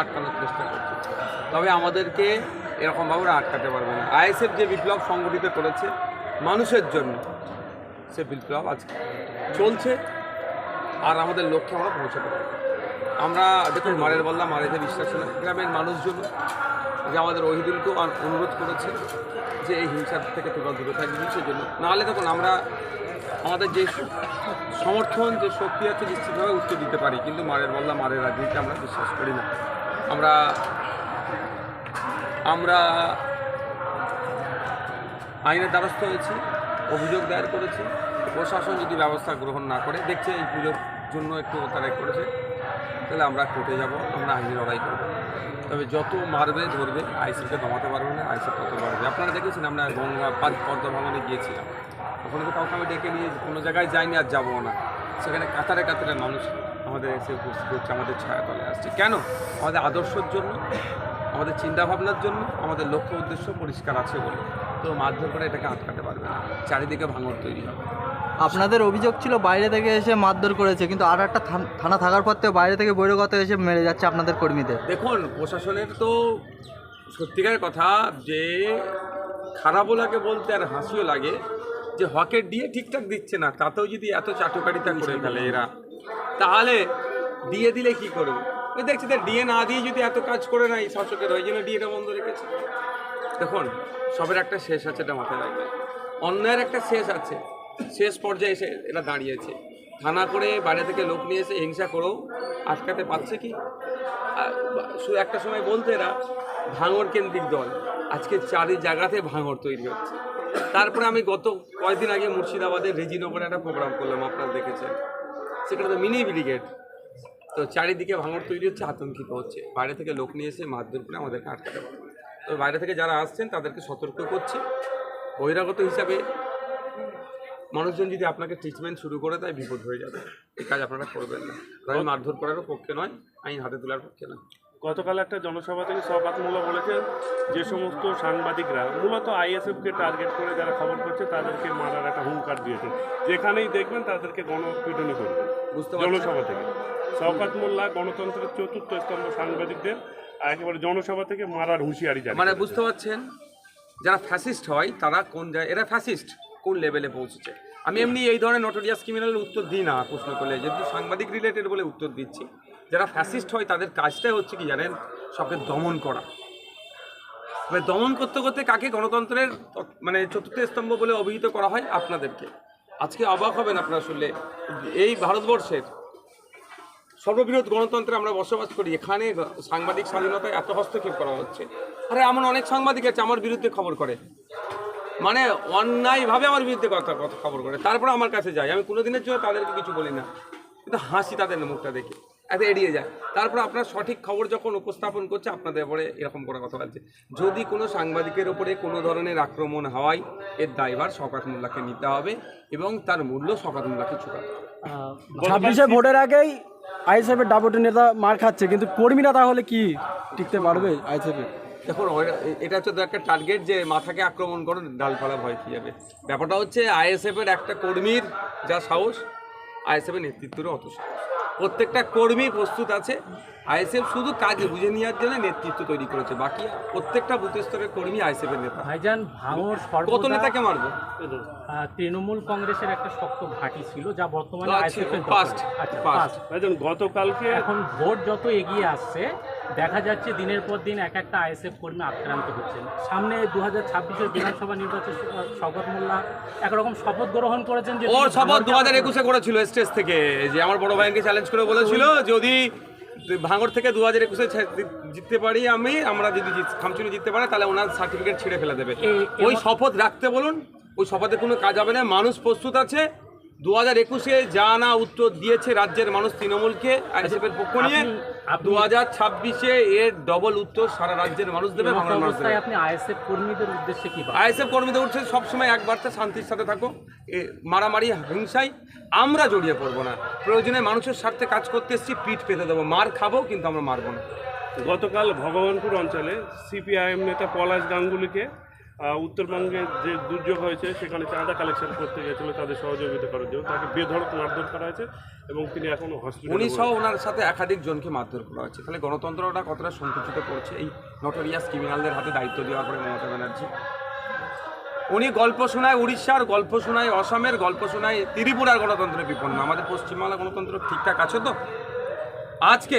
আটকানোর চেষ্টা করছে। তবে আমাদেরকে এরকমভাবে ওরা আটকাতে পারবে না। আইএসএফ যে বিপ্লব সংগঠিত করেছে, মানুষের জন্য সে বিপ্লব আজকে চলছে আর আমাদের লক্ষ্যে আমরা পৌঁছাতে পারব। আমরা দেখুন, মারের বললা মারেতে বিশ্বাস গ্রামের মানুষজন যে আমাদের ওহিদুলকেও অনুরোধ করেছে যে এই হিংসার থেকে তোমরা দূরে থাকবি সেজন্য নাহলে দেখুন, আমরা, আমাদের যে সমর্থন যে শক্তি আছে নিশ্চিতভাবে উত্তর দিতে পারি, কিন্তু মারের বল্লা মারের রাজনীতি আমরা বিশ্বাস করি না। আমরা আমরা আইনের দ্বারস্থ হয়েছি, অভিযোগ দায়ের করেছি, প্রশাসন যদি ব্যবস্থা গ্রহণ না করে, দেখছে এই পুজোর জন্য একটু তারা করেছে, তাহলে আমরা কোর্টে যাব, আমরা আইনি লড়াই করব। তবে যত মারবে, ধরবে আইসিকে দমাতে পারবে না আইসি তত বাড়বে। আপনারা দেখেছেন, আমরা গঙ্গা পদ্মা ভবনে গিয়েছিলাম। ওখানে তো কাউকে আমি ডেকে নিয়ে কোনো জায়গায় যাইনি আর যাব না। সেখানে কাতারে কাতারে মানুষ আমাদের এসে উপস্থিত হচ্ছে আমাদের ছায়াতলে আসছে। কেন? আমাদের আদর্শের জন্য আমাদের চিন্তাভাবনার জন্য আমাদের লক্ষ্য উদ্দেশ্য পরিষ্কার আছে বলে। তো মারধর করে এটাকে আটকাতে পারবে না। চারিদিকে ভাঙর তৈরি হবে। আপনাদের অভিযোগ ছিল বাইরে থেকে এসে মারধর করেছে কিন্তু আর একটা থান- থানা থাকার পর থেকে বাইরে থেকে বৈরগত এসে মেরে যাচ্ছে আপনাদের কর্মীদের। দেখুন প্রশাসনের তো সত্যিকারের কথা যে খারাপও লাগে বলতে আর হাসিও লাগে যে হকের দিয়ে ঠিকঠাক দিচ্ছে না তাতেও যদি এত চাটুকারিতা করে ফেলে এরা তাহলে দিয়ে দিলে কি করবে? ওই দেখছি যে ডিএ না দিয়ে যদি এত কাজ করে না এই শাসকের ওই জন্য ডিএটা বন্ধ রেখেছে। দেখুন সবের একটা শেষ আছে এটা মাথায় রাখবেন অন্যায়ের একটা শেষ আছে। শেষ পর্যায়ে এসে এরা দাঁড়িয়েছে। থানা করে বাইরে থেকে লোক নিয়ে এসে হিংসা করেও আটকাতে পারছে কি? একটা সময় বলতো এরা ভাঙর কেন্দ্রিক দল। আজকে চারি জায়গাতে ভাঙর তৈরি হচ্ছে। তারপরে আমি গত কয়েকদিন আগে মুর্শিদাবাদের রেজিনগরে একটা প্রোগ্রাম করলাম, আপনারা দেখেছেন। সেখানে তো মিনি ব্রিগেড। তো চারিদিকে ভাঙর তৈরি হচ্ছে, আতঙ্কিত হচ্ছে। বাইরে থেকে লোক নিয়ে এসে মারধর করে আমাদেরকে আটকাতে পারবে তো বাইরে থেকে যারা আসছেন, তাদেরকে সতর্ক করছি। বহিরাগত হিসাবে মানুষজন যদি আপনাকে ট্রিটমেন্ট শুরু করে তাই বিপদ হয়ে যাবে। এই কাজ আপনারা করবেন না। আমি মারধর করারও পক্ষে নয়, আইন হাতে তোলার পক্ষে নয়। গতকাল একটা জনসভা থেকে সবাত মোল্লা বলেছেন যে সমস্ত সাংবাদিকরা মূলত আইএসএফকে টার্গেট করে যারা খবর করছে তাদেরকে মারার একটা হুঙ্কার দিয়েছে। যেখানেই দেখবেন তাদেরকে গণপিটুনি করবে জনসভা থেকে। শওকাত মোল্লা গণতন্ত্রের চতুর্থ স্তম্ভ সাংবাদিকদের একেবারে জনসভা থেকে মারার হুঁশিয়ারি যায় মানে বুঝতে পারছেন? যারা ফ্যাসিস্ট হয় তারা কোন জায়গায় এরা ফ্যাসিস্ট কোন লেভেলে পৌঁছেছে? আমি এমনি এই ধরনের নটোরিয়াস ক্রিমিনালের উত্তর দিই না প্রশ্ন করলে যেহেতু সাংবাদিক রিলেটেড বলে উত্তর দিচ্ছি। যারা ফ্যাসিস্ট হয়, তাদের কাজটাই হচ্ছে কি জানেন? সবকে দমন করা। এবার দমন করতে করতে কাকে গণতন্ত্রের মানে চতুর্থ স্তম্ভ বলে অভিহিত করা হয়? আপনাদেরকে। আজকে অবাক হবেন আপনারা শুনলে। এই ভারতবর্ষের সর্ববৃহৎ গণতন্ত্রে আমরা বসবাস করি, এখানে সাংবাদিক স্বাধীনতায় এত হস্তক্ষেপ করা হচ্ছে। আরে, এমন অনেক সাংবাদিক আছে, আমার বিরুদ্ধে খবর করে। মানে অন্যায়ভাবে আমার বিরুদ্ধে কথা কথা খবর করে। তারপরে আমার কাছে যায়। আমি কোনো দিনের জন্য তাদেরকে কিছু বলি না। কিন্তু হাসি তাদের মুখটা দেখে। এড়িয়ে যায় তারপর আপনার সঠিক খবর যখন উপস্থাপন করছে আপনাদের উপরে এরকম করে কথা বলছে। যদি কোনো সাংবাদিকের উপরে কোনো ধরনের আক্রমণ হওয়ায় এর দায়ভার শকাত মোল্লাকে নিতে হবে এবং তার মূল্য শকাত মোল্লাকে চুকাতে হবে। ছাব্বিশে ভোটের আগেই আইএসএফ এর ডাবটি নেতা মার খাচ্ছে কিন্তু কর্মীরা তাহলে কি টিকতে পারবে আইএসএফ? দেখুন এটা হচ্ছে একটা টার্গেট যে মাথাকে আক্রমণ করো ডালপালা ভয় খেয়ে যাবে। ব্যাপারটা হচ্ছে আইএসএফ এর একটা কর্মীর যা সাহস আইএসএফ এর নেতৃত্বেরও অত সাহস। প্রত্যেকটা কর্মী প্রস্তুত আছে। আইএসএফ শুধু কাজে বুঝে নেওয়ার জন্য নেতৃত্ব তৈরি করেছে। বাকি প্রত্যেকটা বুথ স্তরের কর্মী আইএসএফ এর নেতা। ভাইজান ভাঙর কত নেতাকে মারবো? তৃণমূল কংগ্রেসের একটা শক্ত ঘাঁটি ছিল যা বর্তমানে আইএসএফ আচ্ছা past। past। ভাইজান গতকালকে এখন ভোট যত এগিয়ে আসছে দেখা যাচ্ছে দিনের পর দিন এক একটা আইএসএফ কর্মী আক্রান্ত হচ্ছেন। সামনে দু হাজার ছাব্বিশের বিধানসভা নির্বাচন শপথ মোল্লা একরকম শপথ গ্রহণ করেছেন যে ওর শপথ দু হাজার একুশে করেছিল স্টেজ থেকে। যে আমার বড় ভাইকে চ্যালেঞ্জ করে বলেছিল যদি ভাঙর থেকে দু হাজার একুশে জিততে পারি আমি আমরা যদি খামচুনি জিততে পারে তাহলে ওনার সার্টিফিকেট ছিঁড়ে ফেলে দেবে। ওই শপথ রাখতে বলুন ওই শপথে কোনো কাজ হবে না মানুষ প্রস্তুত আছে দু হাজার একুশে যা না উত্তর দিয়েছে রাজ্যের মানুষ তৃণমূলকে আইএসএফের পক্ষ নিয়ে দু হাজার ছাব্বিশে এর ডবল উত্তর সারা রাজ্যের মানুষ দেবে বাংলার মানুষ অবস্থায় দেবে। আপনি আইএসএফ কর্মীদের উদ্দেশ্যে কি আইএসএফ কর্মীদের উঠছে সবসময় এক বার্তা শান্তির সাথে থাকো। এ মারামারি হিংসায় আমরা জড়িয়ে পড়ব না। প্রয়োজনে মানুষের স্বার্থে কাজ করতে এসেছি পিঠ পেতে দেবো। মার খাব কিন্তু আমরা মারবো না। গতকাল ভগবানপুর অঞ্চলে সিপিআইএম নেতা পলাশ গাঙ্গুলিকে উত্তরবঙ্গে যে দুর্যোগ হয়েছে সেখানে চাঁদা কালেকশন করতে গেছিল তাদের সহযোগিতা করার জন্য। তাকে বেধড়ক মারধর করা হয়েছে এবং তিনি এখনও উনি সহ ওনার সাথে একাধিক জনকে মারধর করা হয়েছে। তাহলে গণতন্ত্রটা কতটা সংকুচিত করছে এই নটোরিয়াস ক্রিমিনালদের হাতে দায়িত্ব দেওয়ার পরে মমতা ব্যানার্জি? উনি গল্প শোনায় উড়িষ্যার গল্প শোনায় অসমের গল্প শোনায় ত্রিপুরার গণতন্ত্র বিপন্ন। আমাদের পশ্চিমবাংলা গণতন্ত্র ঠিকঠাক আছে তো? আজকে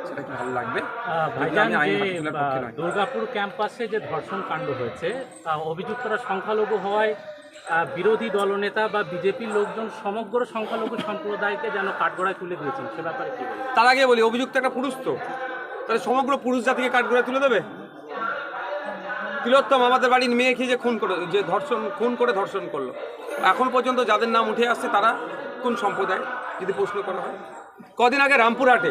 সেটা কি ভালো লাগবে? ভাইজান যে হাতে তোলার পক্ষে আহ, নয়। দুর্গাপুর ক্যাম্পাসে যে ধর্ষণ কাণ্ড হয়েছে অভিযুক্তরা সংখ্যালঘু হওয়ায় বিরোধী দলনেতা বা বিজেপির লোকজন সমগ্র সংখ্যালঘু সম্প্রদায়কে যেন কাঠগড়ায় তুলে দিয়েছেন সে ব্যাপারে কি তার আগে বলি অভিযুক্ত একটা পুরুষ তো। তাহলে সমগ্র পুরুষ জাতিকে কাঠগড়ায় তুলে দেবে? তিলোত্তম আমাদের বাড়ির মেয়েকে যে খুন করে যে ধর্ষণ খুন করে ধর্ষণ করল? এখন পর্যন্ত যাদের নাম উঠে আসছে তারা কোন সম্প্রদায়? যদি প্রশ্ন করা হয়। কদিন আগে রামপুরহাটে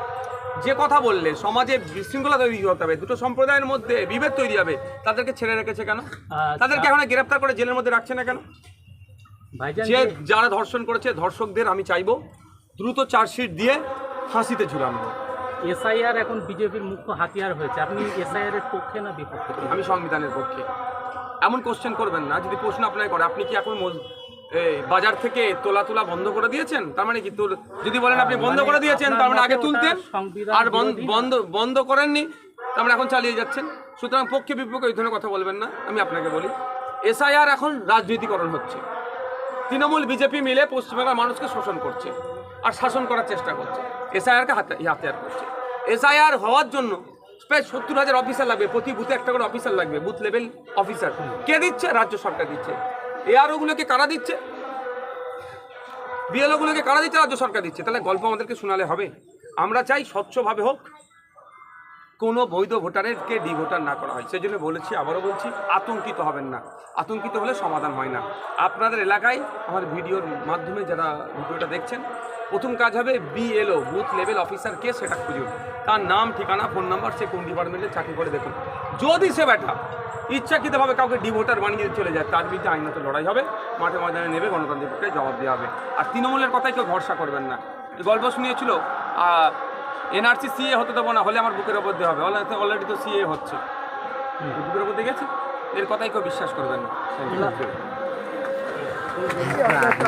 যে কথা বললে সমাজে বিশৃঙ্খলা তৈরি হতে হবে দুটো সম্প্রদায়ের মধ্যে বিভেদ তৈরি হবে তাদেরকে ছেড়ে রেখেছে কেন? আচ্ছা। তাদেরকে এখন গ্রেপ্তার করে জেলের মধ্যে রাখছে না কেন? যে যারা ধর্ষণ করেছে ধর্ষকদের আমি চাইব দ্রুত চার্জশিট দিয়ে ফাঁসিতে ঝুলানো। এসআইআর এখন বিজেপির মুখ্য হাতিয়ার হয়েছে। আপনি এসআইআর এর পক্ষে না বিপক্ষে? আমি সংবিধানের পক্ষে। এমন কোশ্চেন করবেন না যদি প্রশ্ন আপনাকে করে আপনি কি এখন এই বাজার থেকে তোলা তোলা বন্ধ করে দিয়েছেন? তার মানে কি যদি বলেন আপনি বন্ধ করে দিয়েছেন তার মানে আগে তুলতেন আর? বন্ধ বন্ধ করেননি তার মানে এখন চালিয়ে যাচ্ছেন। সুতরাং পক্ষে বিপক্ষে এই ধরনের কথা বলবেন না আমি আপনাকে বলি। এসআইআর এখন রাজনীতিকরণ হচ্ছে। তৃণমূল বিজেপি মিলে পশ্চিমবাংলার মানুষকে শোষণ করছে আর শাসন করার চেষ্টা করছে। এসআইআরকে হাতে হাতিয়ার করছে। এসআইআর হওয়ার জন্য প্রায় সত্তর হাজার অফিসার লাগবে প্রতি বুথে একটা করে অফিসার লাগবে বুথ লেভেল অফিসার কে দিচ্ছে? রাজ্য সরকার দিচ্ছে। এআরওগুলোকে কারা দিচ্ছে? বিএলওগুলোকে কারা দিচ্ছে? রাজ্য সরকার দিচ্ছে। তাহলে গল্প আমাদেরকে শোনালে হবে। আমরা চাই স্বচ্ছভাবে হোক, কোনো বৈধ ভোটারেরকে ডি ভোটার না করা হয়। সেই জন্য বলেছি, আবারও বলছি, আতঙ্কিত হবেন না। আতঙ্কিত হলে সমাধান হয় না। আপনাদের এলাকায় আমার ভিডিওর মাধ্যমে যারা ভিডিওটা দেখছেন, প্রথম কাজ হবে বিএলও, বুথ লেভেল অফিসার কে সেটা খুঁজুন। তার নাম, ঠিকানা, ফোন নাম্বার, সে কোন ডিপার্টমেন্টে চাকরি করে দেখুন। যদি সে ব্যাটা ইচ্ছাকৃতভাবে কাউকে ডিভোটার বানিয়ে চলে যায় তার বিরুদ্ধে আইনত লড়াই হবে মাঠে ময়দানে নেবে গণতান্ত্রিক প্রক্রিয়ায় জবাব দেওয়া হবে। আর তৃণমূলের কথায় কেউ ভরসা করবেন না। গল্প শুনিয়েছিল এনআরসি সিএ হতে দেবো না হলে আমার বুকের ওপর দেওয়া হবে। অলরেডি তো সিএ হচ্ছে। বুকের ওপর দিয়ে গেছে? এর কথাই কেউ বিশ্বাস করবেন না।